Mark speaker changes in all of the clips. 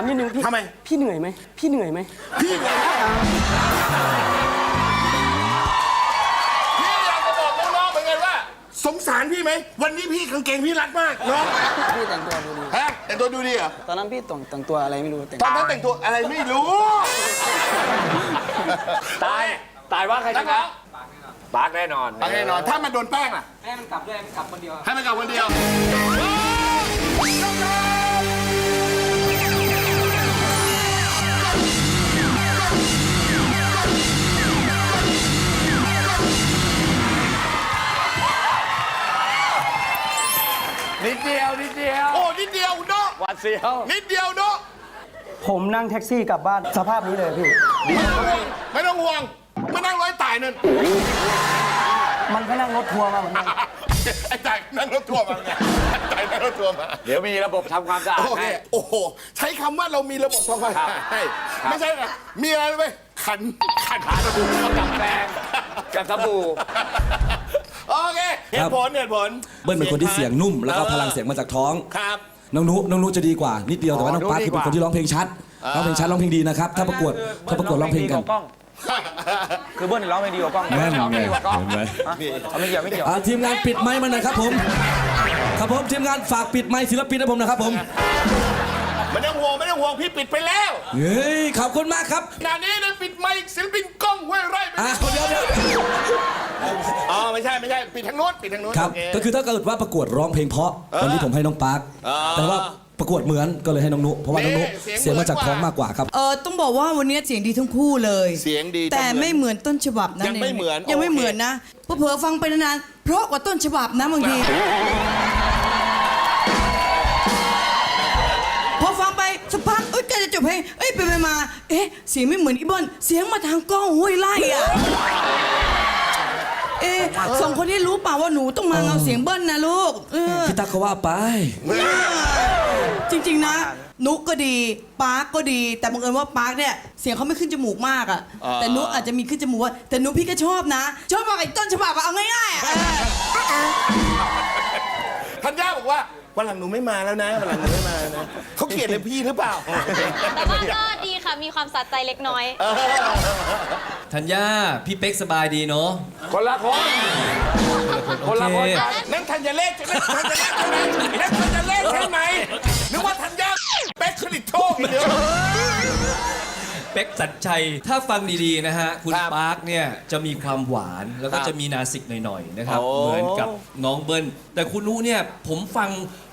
Speaker 1: ามนิดนึงพี่
Speaker 2: ทำไม
Speaker 1: พี่เหนื่อยไหมพี่เหนื่อยไหม
Speaker 2: พี่ไงพี่อยากจะบอกน้องๆเหมือนกันว่า สงสารพี่ไหม วันนี้พี่กางเกงพี่รัดมากน้อง
Speaker 1: พี่แต่งตัวดูดี
Speaker 2: ฮะแต่งตัวดูดีเหรอ
Speaker 1: ตอนนั้นพี่แต่งแต่งตัวอะไรไม่รู้แต่ง
Speaker 2: ตอนนั้นแต่งตัวอะไรไม่รู้
Speaker 3: ตาย ตายว่าใครช
Speaker 2: นักร้
Speaker 3: นะ
Speaker 2: อง
Speaker 3: ปาร์คแน่นอน
Speaker 2: แน่นอน ถ้ามันโดนแป้งล่ะ
Speaker 1: ให้มันกลับด้วยให้มันกลับคนเดียว
Speaker 2: ให้มันกลับคนเดียว
Speaker 3: นิดเดียว นิดเดียว
Speaker 2: โอ้นิดเดียวเนาะ
Speaker 3: หวาดเสียว
Speaker 2: นิดเดียวเนาะ
Speaker 1: ผมนั่งแท็กซี่กลับบ้านสภาพนี้เลยพี่
Speaker 2: ไม่ต้องห่วงไม่ต้องห่วงไม่นั่งร้อยตายนั่น
Speaker 1: มันก็นั่งรถทัวร์มาเหมือนกัน
Speaker 2: ไอ้ตายนั่งรถทัวร์มาไงไอ้ตายนั่งรถทัวร์มา
Speaker 3: เดี๋ยวมีระบบทำความสะอาด
Speaker 2: โอเค
Speaker 3: ให้
Speaker 2: โอ้โห ใช้คำว่าเรามีระบบทำความสะอาดให้ไม่ใช่นะมีอะไรไหมขันขัน
Speaker 3: ขาสบู่กับแปรงกับสบู่
Speaker 2: โอเคเหตุผลเหตุผล
Speaker 4: เบิ้ลเป็นคนที่เสียงนุ่ม แล้วก็พลังเสียงมาจากท้อง
Speaker 2: ครับ
Speaker 4: น้องนุน้องนุจะดีกว่า นิดเดียวแต่ว่าน้อง
Speaker 3: อ๋อ
Speaker 4: ปาร์ค
Speaker 3: นุดี
Speaker 4: คือกเป็น
Speaker 3: ว่า
Speaker 4: คนที่ร้องเพลงชัดร้องเพลงชัดร้องเพลงดีนะครับถ้าประกวดถ้าประกวดร้องเพลงกัน
Speaker 1: คือเบิ้ลร้องเพลงดีกว่ากล้อง
Speaker 4: แม่นไงเห็นไหม
Speaker 1: เอาไม่เกี่ยวไม่เกี่ยว
Speaker 4: อ่าทีมงานปิดไมค์มาหน่อยครับผมครับผมทีมงานฝากปิดไมค์ศิลปินให้ผมนะครับผม
Speaker 2: ไม่ต้องห่วงไม่ต้องห่วงพี่ปิดไปแล้ว
Speaker 4: เฮ้ยขอบคุณมากครับ
Speaker 2: ขณะนี้นะปิดไมค์ศิลปินกล้องห้วยไร่ไป
Speaker 4: อ่า
Speaker 2: แล้ว
Speaker 4: เดี๋ยวเดี๋ยว
Speaker 2: อ๋อไม่ใช่ไม่ใช่ปิดทางโน้นปิดทางโน้น
Speaker 4: ครับ
Speaker 2: โอเค
Speaker 4: ก็คือถ้าเกิดว่าประกวดร้องเพลงเพราะวันนี้ผมให้น้องปาร์ค
Speaker 2: อ่า
Speaker 4: แต่ว่าประกวดเหมือนก็เลยให้น้องนุเพราะว่าน้องนุ
Speaker 2: นี่เสี
Speaker 4: เสี
Speaker 2: ย
Speaker 4: ย
Speaker 2: ง
Speaker 4: งมาจาก
Speaker 2: เหมือน
Speaker 4: ท้องมากกว่าครับ
Speaker 5: เออต้องบอกว่าวันนี้เสียงดีทั้งคู่เลย
Speaker 2: เสียงดี
Speaker 5: แต่
Speaker 2: จังเลย
Speaker 5: ไม่เหมือนต้นฉบับนะ
Speaker 2: ยังไม่เหมือน
Speaker 5: ยังไม่
Speaker 2: โอเค
Speaker 5: เหมือนนะเผลอๆฟังไปนานๆเพราะกว่าต้นฉบับนะบางที กเอ้ยใกล้จะจบเพลงเอ้ยไปๆมา เอ๊ะเสียงไม่เหมือนอีเบิลเสียงมาทางกล้องห้วยไล่อะเอ๊ะสองคนนี้รู้เปล่าว่าหนูต้องมาเอาเสียงเบิ้ลนะลูกเออ
Speaker 4: พี่ตั๊กก็ว่าไป
Speaker 5: จริง ๆ นะ นุกก็ดีปาร์กก็ดี แต่บังเอิญว่าปาร์กเนี่ยเสียงเขาไม่ขึ้นจมูกมากอะแต่นุกอาจจะมีขึ้นจมูกว่าแต่นุกพี่ก็ชอบนะ ชอบมากไอ้ต้นฉบับอะเอาง่ายๆอะเออ
Speaker 2: ธัญญาบอกว่า วันหลังหนูไม่มาแล้วนะวันหลังหนูไม่มาแล้วนะเขาเกลียดเลยพี่หรือเปล่า
Speaker 6: แต่ว่าก็ดีค่ะ มีความสะใจเล็กน้อย
Speaker 7: ธัญญาพี่เป๊กสบายดีเนาะ
Speaker 3: คนละคนคนละคนกัน
Speaker 2: นั่นธัญเลขใช่ไหมธัญเลขใช่ไหมนั่น
Speaker 7: ป๊กสัญชัย ถ้าฟังดีๆนะฮะ คุณ
Speaker 2: ครับ
Speaker 7: ปาร์คเนี่ยจะมีความหวานแล้วก็
Speaker 2: ครับ
Speaker 7: จะมีนาสิกหน่อยๆนะครับ
Speaker 2: โอ้
Speaker 7: เหมือนกับน้องเบิ้ลแต่คุณนุเนี่ยผมฟัง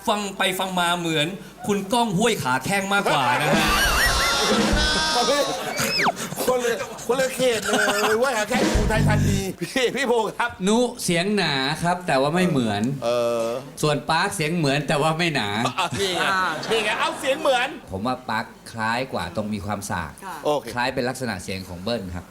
Speaker 7: ฟังไปฟังมาเหมือน คุณก้องห้วยขาแข้งมากกว่านะฮะ
Speaker 2: คนเลยคนเลยเขตเลยว่าแค่ภูไทยทันทีพี่พี่โพครับ
Speaker 8: นุเสียงหนาครับ แต่ว่าไม่เหมือน
Speaker 2: เออ
Speaker 8: ส่วนปาร์คเสียงเหมือนแต่ว่าไม่หนา
Speaker 2: อะนี่ไงนี่ไงเอาเสียงเหมือน
Speaker 8: ผมว่าปาร์คคล้ายกว่าตรงมีความสาก
Speaker 2: โอเค
Speaker 8: คล้ายเป็นลักษณะเสียงของเบิ้ลครับ